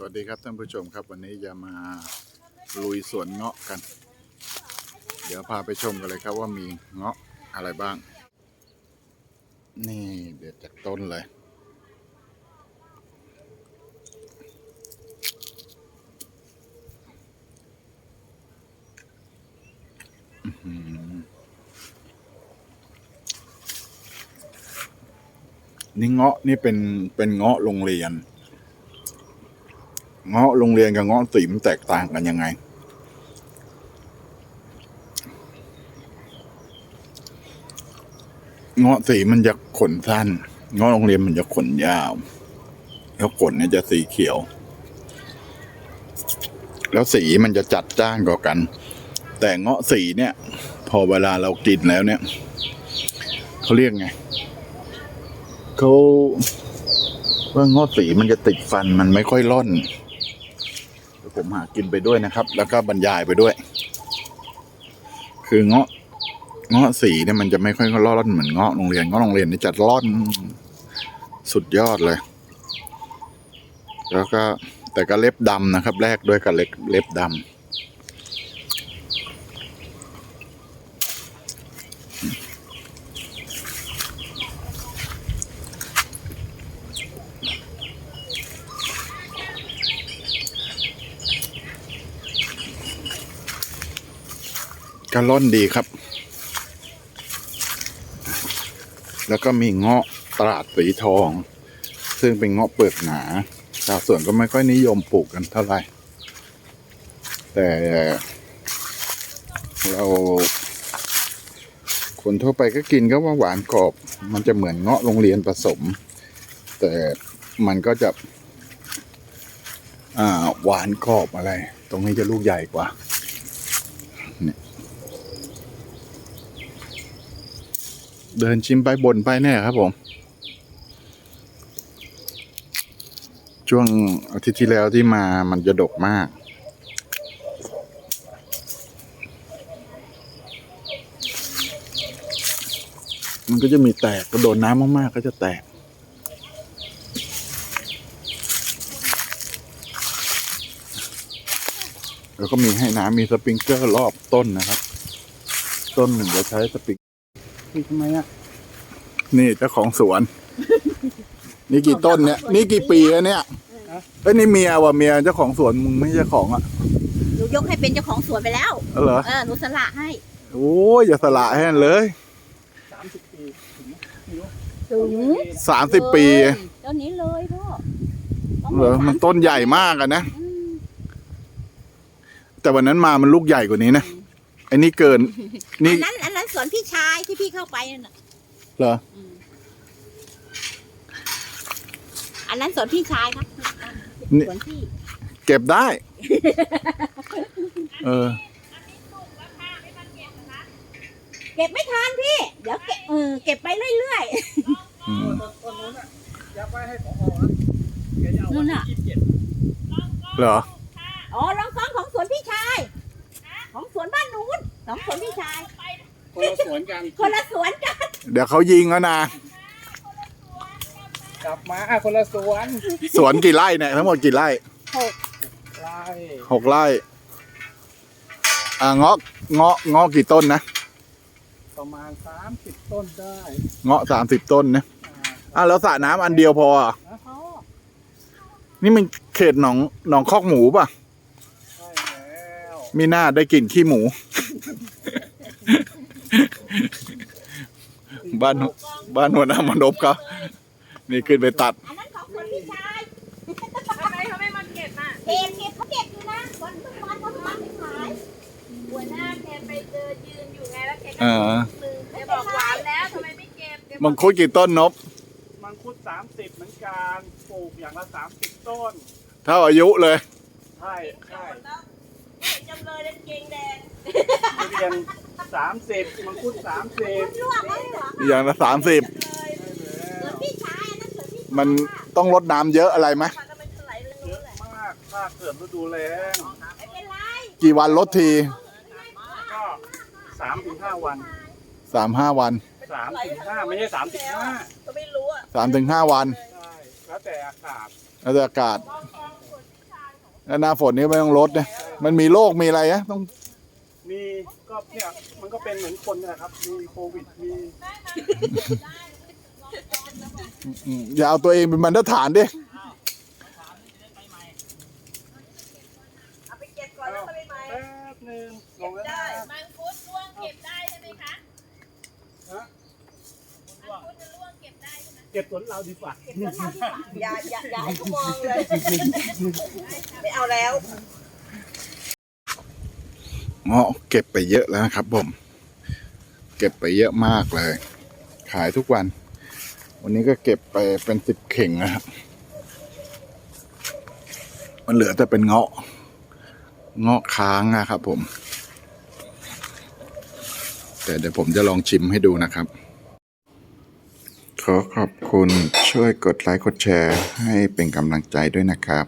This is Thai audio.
สวัสดีครับท่านผู้ชมครับวันนี้จะมาลุยสวนเงาะกัน เดี๋ยวพาไปชมกันเลยครับว่ามีเงาะอะไรบ้าง นี่เด็ดจากต้นเลย นี่เงาะนี่เป็นเป็นเงาะโรงเรียน เงาะโรงเรียนกับเงาะสีมันแตกต่างกันยังไง เงาะสีมันจะขนสั้น เงาะโรงเรียนมันจะขนยาว แล้วขนเนี่ยจะสีเขียว แล้วสีมันจะจัดจ้านกว่ากัน แต่เงาะสีเนี่ย พอเวลาเรากินแล้วเนี่ยเขาเรียกไงเขาว่าเงาะสีมันจะติดฟันมันไม่ค่อยร่อน ผมหากินไปด้วยนะครับ แล้วก็บรรยายไปด้วย คือเงาะเงาะสีเนี่ยมันจะไม่ค่อยร่อนเหมือนเงาะโรงเรียนเงาะโรงเรียนนี่จะร่อนสุดยอดเลย แล้วก็แต่ก็เล็บดำนะครับ แรกด้วยกับเล็บเล็บดำ ก็ร่อนดีครับ แล้วก็มีเงาะตราดสีทอง ซึ่งเป็นเงาะเปลือกหนาชาวสวนก็ไม่ค่อยนิยมปลูกกันเท่าไหร่ แต่เราคนทั่วไปก็กินก็ว่าหวานกรอบ มันจะเหมือนเงาะโรงเรียนผสม แต่มันก็จะหวานกรอบอะไร ตรงนี้จะลูกใหญ่กว่า เดินชิมไปบ่นไปเนี่ยครับผม ช่วงอาทิตย์ที่แล้วที่มามันจะดกมาก มันก็จะมีแตกกระโดนน้ำมากๆก็จะแตกแล้วก็มีให้น้ำมีสปริงเกอร์รอบต้นนะครับ ต้นหนึ่งจะใช้สปริง นี่ทำไมอะนี่เจ้าของสวน นี่กี่ต้นเนี่ย นี่กี่ปีแล้วเนี่ยเอ้ยนี่เมียว่ะเมียเจ้าของสวนมึงไม่ใช่เจ้าของอะหนูยกให้เป็นเจ้าของสวนไปแล้วเออเหรอเออหนูสละให้โอ้ยอย่าสละให้มันเลยสามสิบปีถึงไหมไม่รู้ถึงสามสิบปีเจ้านี้เลยพ่อต้องเหรอมันต้นใหญ่มากอะนะอืมแต่วันนั้นมามันลูกใหญ่กว่านี้นะไอ้นี่เกินนี่อันนั้นอันนั้น สวนพี่ชายที่พี่เข้าไปนั่นน่ะเหรอ อืมอันนั้นสวนพี่ชายครับนี่ สวนพี่เก็บได้ เออ เก็บไม่ทันพี่ เดี๋ยวเก็บเออเก็บไปเรื่อยอืม ต้นต้นนู้นอะยับไว้ให้ผอนะแกจะเอาวันที่ยี่สิบเจ็ดเหรอ ๆอ๋อรองกองของสวนพี่ชาย ของสวนบ้านนู้นของสวนพี่ชาย คนละสวนกัน คนละสวนกัน เดี๋ยวเขายิงแล้วนะ กลับมาคนละสวนสวนกี่ไร่เนี่ยทั้งหมดกี่ไร่ไล่หกไร่ อ่าเงาะเงาะเงาะกี่ต้นนะ ประมาณสามสิบต้นได้เงาะสามสิบต้นนะอ่าอะแล้วสระน้ำอันเดียวพออะพ่อนี่มันเขตหนองหนองคอกหมูป่ะ ใช่แล้ว มีหน้าได้กลิ่นขี้หมู บ้านบ้านหัวหน้ามนบเขานี่ขึ้นไปตัด อันนั้นของสวนพี่ชายทำไมเขาไม่มาเก็บอะเก็บเก็บเขาเก็บอยู่นะวันทุกวันเขาทุกวันไม่ขายหัวหน้าแกไปเจอยืนอยู่ไงแล้วแกก็เออลืมแกบอกหวานแล้วทำไมไม่เก็บแกบมัอกงคุดกี่ต้นนบมังคุดสามสิบเหมือนกันปลูกอย่างละสามสิบต้น เท่าอายุเลย ใช่ใช่จำเลยเล่นเกงแดง ทุเรียน สามสิบมังคุดสามสิบลวกไว้เหรออย่างละสามสิบสวนพี่ชายอันนั้นสวนพี่ชายมันต้องรดน้ำเยอะอะไรไหมมันก็เป็นถลายเรื่องเยนู้นอะแหละมากถ้าเกิดฤดูแล้งไม่เป็นไรกี่วันลดทีก็สามถึงห้าวันสามห้าวันสามถึงห้าไม่ใช่สามถึงห้าก็ไม่รู้อะสามถึงห้าวันใช่แล้วแต่อากาศแล้วแต่อากาศกองกองสวนพี่ชแล้วหน้าฝนนี่ไม่ต้องลดเนี่ยมันมีโรคมีอะไรอะต้อง มีก็เนี่ยมันก็เป็นเหมือนคนนนแหละครับ มีโควิดมีอืมอย่าเอาตัวเองเป็นบรรทัดฐานดิ เอาไปเก็บก่อนแล้วค่อยไปใหม่แป๊บหนึ่งลงแล้วนะมังคุดร่วงเก็บได้ใช่ไหมคะฮะมังคุดจะร่วงเก็บได้ใช่ไหมเก็บสวนเราดีกว่า อย่าอย่าอย่าให้เขามองเลย ไม่เอาแล้ว เงาะเก็บไปเยอะแล้วนะครับผมเก็บไปเยอะมากเลย ขายทุกวัน วันนี้ก็เก็บไปเป็นสิบเข่งนะครับมันเหลือแต่เป็นเงาะ เงาะค้างนะครับผม แต่เดี๋ยวผมจะลองชิมให้ดูนะครับ ขอขอบคุณช่วยกดไลค์กดแชร์ให้เป็นกำลังใจด้วยนะครับ